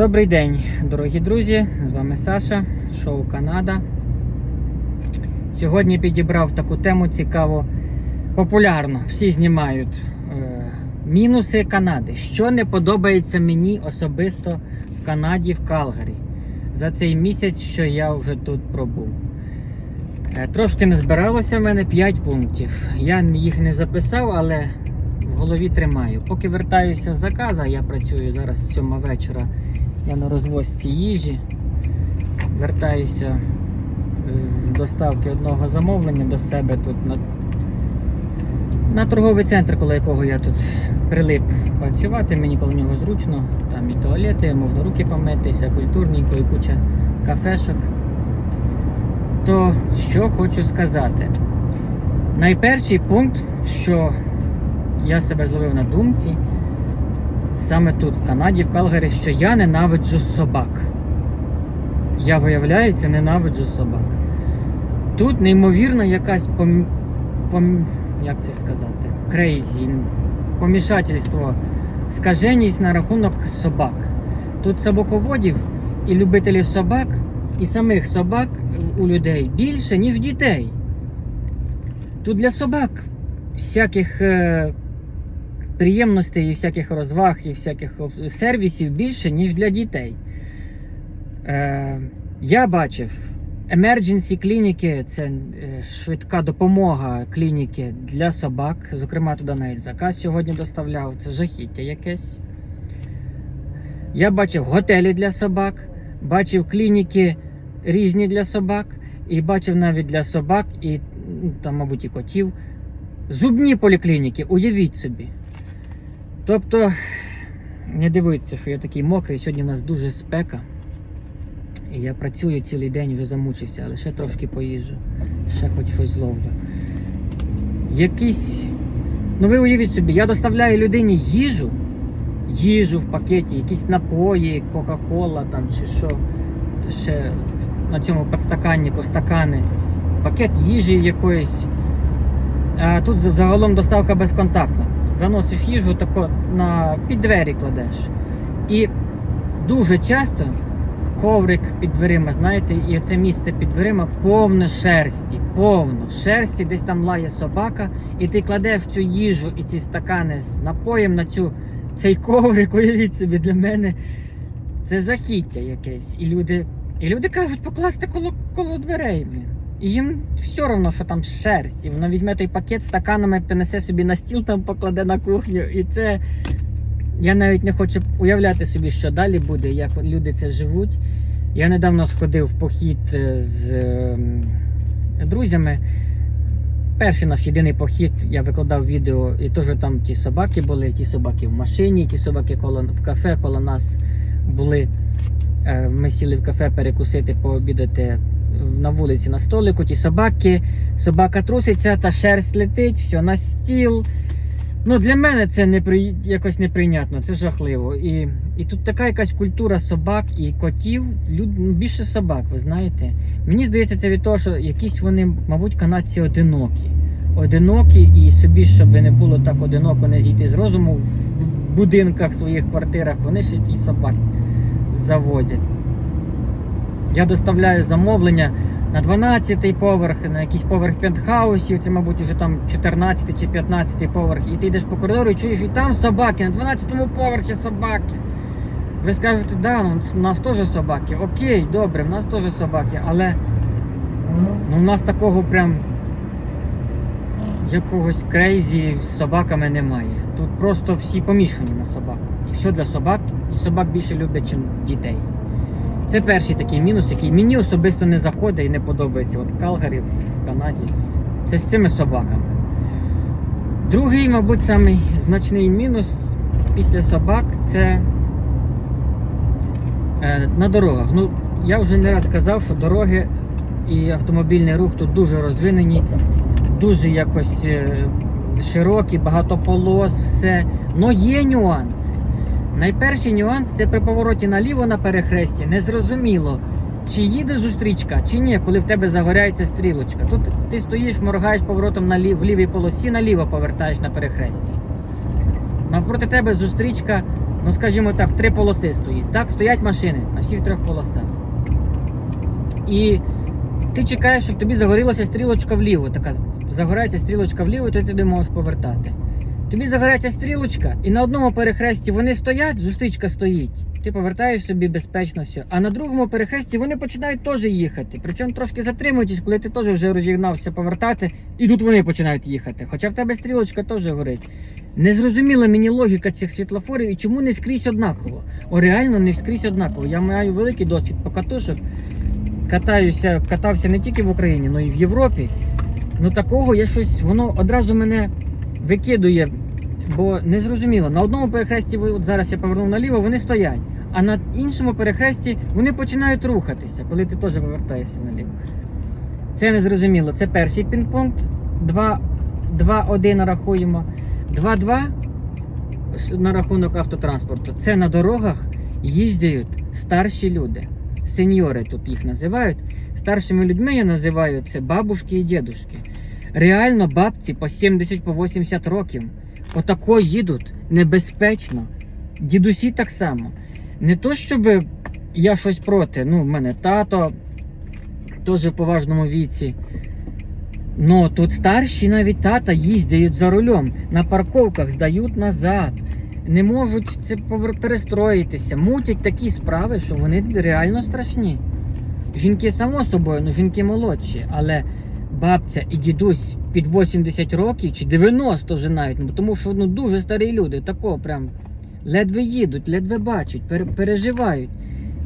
Добрий день, дорогі друзі! З вами Саша, шоу Канада. Сьогодні підібрав таку тему цікаву, популярну. Всі знімають е, мінуси Канади. Що не подобається мені особисто в Канаді, в Калгарі за цей місяць, що я вже тут пробув. Е, трошки не збиралося в мене 5 пунктів. Я їх не записав, але в голові тримаю. Поки вертаюся з заказа, я працюю зараз 7 вечора. Я на розвозці їжі. Вертаюся з доставки одного замовлення до себе тут на, на торговий центр, коло якого я тут прилип працювати. Мені коло нього зручно. Там і туалети, можна руки помити, вся культурненько і куча кафешок. То що хочу сказати? Найперший пункт, що я себе зловив на думці, саме тут, в Канаді, в Калгарі, що я ненавиджу собак. Я, виявляється, ненавиджу собак. Тут неймовірно якась пом... пом... як це сказати? Крейзі, помішательство, скаженість на рахунок собак. Тут собаководів і любителів собак, і самих собак у людей більше, ніж дітей. Тут для собак всяких е, приємностей і всяких розваг і всяких сервісів більше, ніж для дітей. Е, я бачив emergency клініки, це е, швидка допомога клініки для собак. Зокрема, туди навіть заказ сьогодні доставляв. Це жахіття якесь. Я бачив готелі для собак, бачив клініки різні для собак, і бачив навіть для собак, і ну, там, мабуть, і котів. Зубні поліклініки, уявіть собі. Тобто, не дивиться, що я такий мокрий. Сьогодні у нас дуже спека. І я працюю цілий день, вже замучився, але ще трошки поїжджу. Ще хоч щось зловлю. Якісь. Ну ви уявіть собі, я доставляю людині їжу, їжу в пакеті, якісь напої, Кока-Кола там чи що. Ще на цьому подстаканнику стакани, пакет їжі якоїсь. А тут загалом доставка безконтактна. Заносиш їжу тако на під двері кладеш. І дуже часто коврик під дверима, знаєте, і це місце під дверима повне шерсті, повно шерсті, десь там лає собака, і ти кладеш цю їжу і ці стакани з напоєм на цю цей коврик, уявіть собі, для мене це жахіття якесь. І люди, і люди кажуть, покласти коло, коло дверей, блін. І їм все одно, що там шерсть. І вона візьме той пакет стаканами, принесе собі на стіл, там покладе на кухню. І це. Я навіть не хочу уявляти собі, що далі буде, як люди це живуть. Я недавно сходив в похід е, з ем, друзями. Перший наш єдиний похід, я викладав відео, і теж там ті собаки були, ті собаки в машині, ті собаки коло, в кафе коло нас були. Е, Ми сіли в кафе перекусити, пообідати на вулиці на столику. Ті собаки, собака труситься, та шерсть летить, все на стіл. Ну, для мене це не при... якось неприйнятно, це жахливо. І, і тут така якась культура собак і котів, люд... ну, більше собак, ви знаєте. Мені здається, це від того, що якісь вони, мабуть, канадці одинокі. Одинокі, і собі, щоб не було так одиноко, не зійти з розуму в будинках, своїх квартирах, вони ще ті собак заводять. Я доставляю замовлення на 12-й поверх, на якийсь поверх пентхаусів, це, мабуть, вже там 14 чи 15 поверх. І ти йдеш по коридору і чуєш, і там собаки, на 12-му поверхі собаки. Ви скажете, да, ну, у нас теж собаки. Окей, добре, в нас теж собаки, але ну, у нас такого прям якогось крейзі з собаками немає. Тут просто всі помішані на собаках. І все для собак, і собак більше люблять, ніж дітей. Це перший такий мінус, який мені особисто не заходить і не подобається. От в Калгарі, в Канаді. Це з цими собаками. Другий, мабуть, самий значний мінус після собак це е, на дорогах. Ну, я вже не раз сказав, що дороги і автомобільний рух тут дуже розвинені, дуже якось е, широкі, багато полос, все. Но є нюанси. Найперший нюанс це при повороті наліво на перехресті. Незрозуміло, чи їде зустрічка, чи ні, коли в тебе загоряється стрілочка. Тут ти стоїш, моргаєш поворотом на в лівій полосі, наліво повертаєш на перехресті. Навпроти тебе зустрічка Ну, скажімо так, три полоси стоїть. Так, стоять машини на всіх трьох полосах. І ти чекаєш, щоб тобі загорілася стрілочка вліво. Така загорається стрілочка вліво, і ти туди можеш повертати. Тобі загорається стрілочка, і на одному перехресті вони стоять, зустрічка стоїть. Ти повертаєш собі безпечно все. А на другому перехресті вони починають теж їхати. Причому трошки затримуючись, коли ти теж вже розігнався повертати, і тут вони починають їхати. Хоча в тебе стрілочка теж горить. Незрозуміла мені логіка цих світлофорів і чому не скрізь однаково. О, реально не скрізь однаково. Я маю великий досвід по катушок. Катаюся, катався не тільки в Україні, але й в Європі. Ну такого я щось, воно одразу мене викидує, бо не зрозуміло. На одному перехресті, от зараз я повернув наліво, вони стоять. А на іншому перехресті вони починають рухатися, коли ти теж повертаєшся наліво. Це не зрозуміло. Це перший пінг-пункт. 2-1 рахуємо. 2-2 на рахунок автотранспорту. Це на дорогах їздять старші люди. Сеньори тут їх називають. Старшими людьми я називаю це бабушки і дідушки. Реально бабці по 70 по 80 років. Отако їдуть небезпечно. Дідусі так само. Не то, щоб я щось проти. Ну, в мене тато теж в поважному віці. Ну, тут старші навіть тата їздять за рулем, на парковках здають назад, не можуть це перестроїтися, мутять такі справи, що вони реально страшні. Жінки, само собою, ну жінки молодші, але бабця і дідусь під 80 років чи 90 вже навіть, ну, тому що ну, дуже старі люди, такого прям ледве їдуть, ледве бачать, пере- переживають.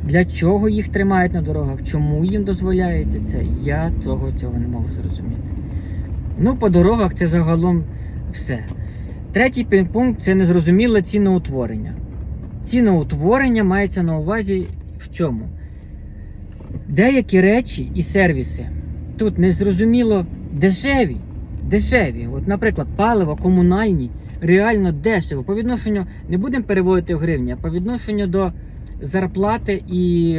Для чого їх тримають на дорогах? Чому їм дозволяється це? Я того цього не можу зрозуміти. Ну, по дорогах це загалом все. Третій пункт це незрозуміле ціноутворення. Ціноутворення мається на увазі в чому? Деякі речі і сервіси тут незрозуміло дешеві. Дешеві. От, наприклад, паливо, комунальні, реально дешево. По відношенню не будемо переводити в гривні, а по відношенню до зарплати і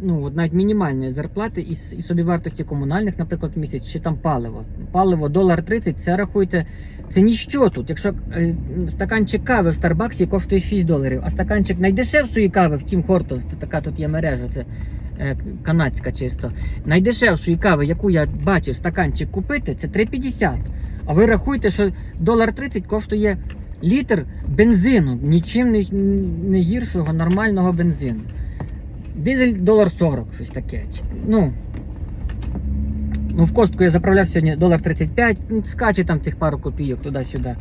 ну, навіть мінімальної зарплати і, і собівартості комунальних, наприклад, місяць, чи там паливо. Паливо долар 30, це рахуйте, це ніщо тут. Якщо е, стаканчик кави в Старбаксі коштує 6 доларів, а стаканчик найдешевшої кави в Тім Хортонс, це така тут є мережа, це канадська чисто. Найдешевшої кави, яку я бачив стаканчик купити, це 3,50. А ви рахуйте, що долар 30 коштує літр бензину, нічим не, не гіршого нормального бензину. Дизель долар 40, щось таке. Ну, ну в костку я заправляв сьогодні долар 35, ну, скаче там цих пару копійок туди-сюди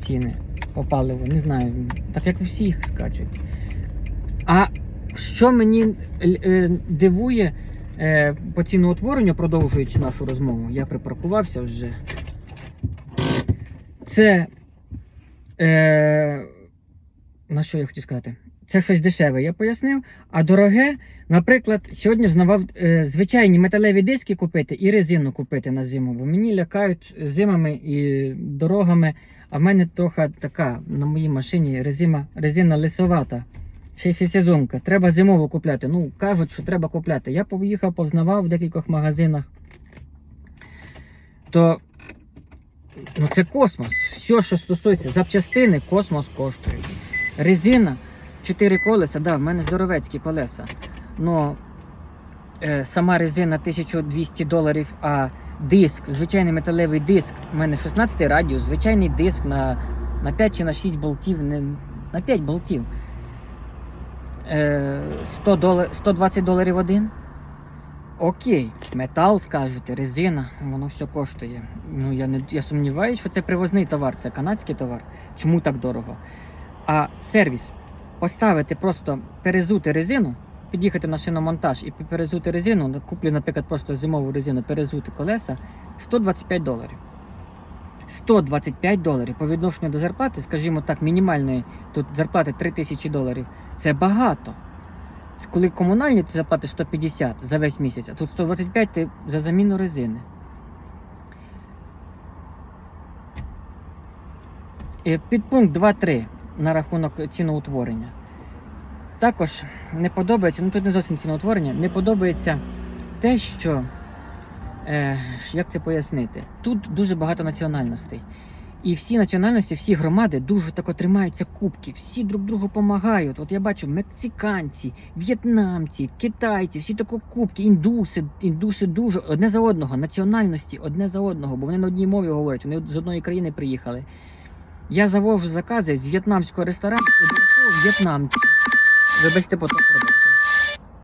ціни по паливу, не знаю. Так як у всіх скачуть. А що мені е, дивує е, по ціноутворенню, продовжуючи нашу розмову, я припаркувався вже. Це. Е, на що я хотів сказати? Це щось дешеве, я пояснив. А дороге, наприклад, сьогодні взнавав е, звичайні металеві диски купити і резину купити на зиму, бо мені лякають зимами і дорогами. А в мене трохи така на моїй машині резина, резина лисовата. Ще сезонка. Треба зимову купляти. Ну, кажуть, що треба купляти. Я поїхав, повзнавав в декількох магазинах. То ну, це космос. Все, що стосується запчастини, космос коштує. Резина, 4 колеса, да, в мене здоровецькі колеса. Но е, сама резина 1200 доларів, а диск, звичайний металевий диск, у мене 16 радіус, звичайний диск на, на 5 чи на 6 болтів, не, на 5 болтів. Е, 100 долар, 120 доларів один. Окей, метал, скажете, резина, воно все коштує. Ну я не я сумніваюся, що це привозний товар, це канадський товар. Чому так дорого? А сервіс поставити просто перезути резину, під'їхати на шиномонтаж і перезути резину, куплю, наприклад, просто зимову резину, перезути колеса 125 доларів. 125 доларів по відношенню до зарплати, скажімо так, мінімальної тут зарплати 3000 доларів. Це багато. Коли комунальні ти заплатиш 150 за весь місяць, а тут 125 ти за заміну резини. І Підпункт 2.3 на рахунок ціноутворення. Також не подобається, ну тут не зовсім ціноутворення, не подобається те, що. Е, як це пояснити? Тут дуже багато національностей. І всі національності, всі громади дуже тако тримаються кубки, всі друг другу допомагають. От я бачу мексиканці, в'єтнамці, китайці, всі тако кубки, індуси, індуси дуже одне за одного, національності одне за одного, бо вони на одній мові говорять, вони з одної країни приїхали. Я завожу закази з в'єтнамського ресторану обов'язково в'єтнамці. Вибачте, потім продовжую.